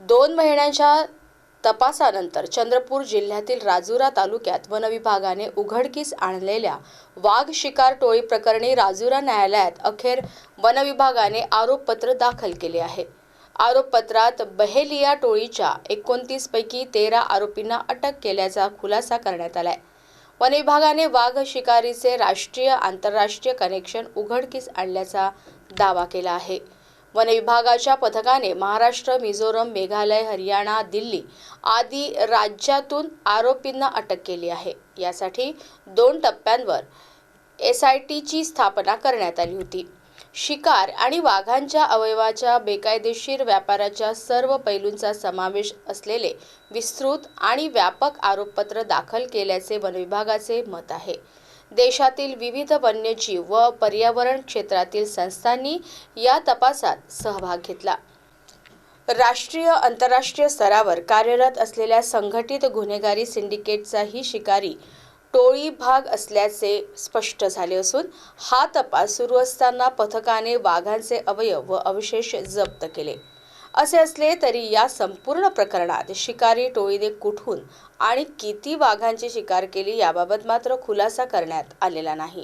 दोन महिन्यांच्या तपासानंतर चंद्रपूर जिल्ह्यातील राजुरा तालुक्यात वनविभागाने उघडकीस आणलेल्या वाघ शिकार टोळी प्रकरणी राजुरा न्यायालयात अखेर वनविभागाने आरोपपत्र दाखल केले आहे. आरोपपत्रात बहेलिया टोळीच्या एकोणतीस पैकी तेरा आरोपींना अटक केल्याचा खुलासा करण्यात आलाय. वनविभागाने वाघ शिकारीचे राष्ट्रीय आंतरराष्ट्रीय कनेक्शन उघडकीस आणल्याचा दावा केला आहे. वनविभागाच्या पथकाने महाराष्ट्र मिझोरम मेघालय हरियाणा दिल्ली आदी राज्यातून आरोपींना अटक केली आहे. यासाठी दोन टप्प्यांवर एस आय टीची स्थापना करण्यात आली होती. शिकार आणि वाघांच्या अवयवाच्या बेकायदेशीर व्यापाराच्या सर्व पैलूंचा समावेश असलेले विस्तृत आणि व्यापक आरोपपत्र दाखल केल्याचे वनविभागाचे मत आहे. देशातील विविध वन्यजीव व पर्यावरण क्षेत्रातील संस्थांनी या तपासात सहभाग घेतला. राष्ट्रीय आंतरराष्ट्रीय स्तरावर कार्यरत असलेल्या संघटित गुन्हेगारी सिंडिकेटचा ही शिकारी टोळी भाग असल्याचे स्पष्ट झाले असून हा तपास सुरू असताना पथकाने वाघांचे अवयव व अवशेष जप्त केले. असे असले तरी या संपूर्ण प्रकरणात शिकारी टोळीने कुठून आणि किती वाघांची शिकार केली याबाबत मात्र खुलासा करण्यात आलेला नाही.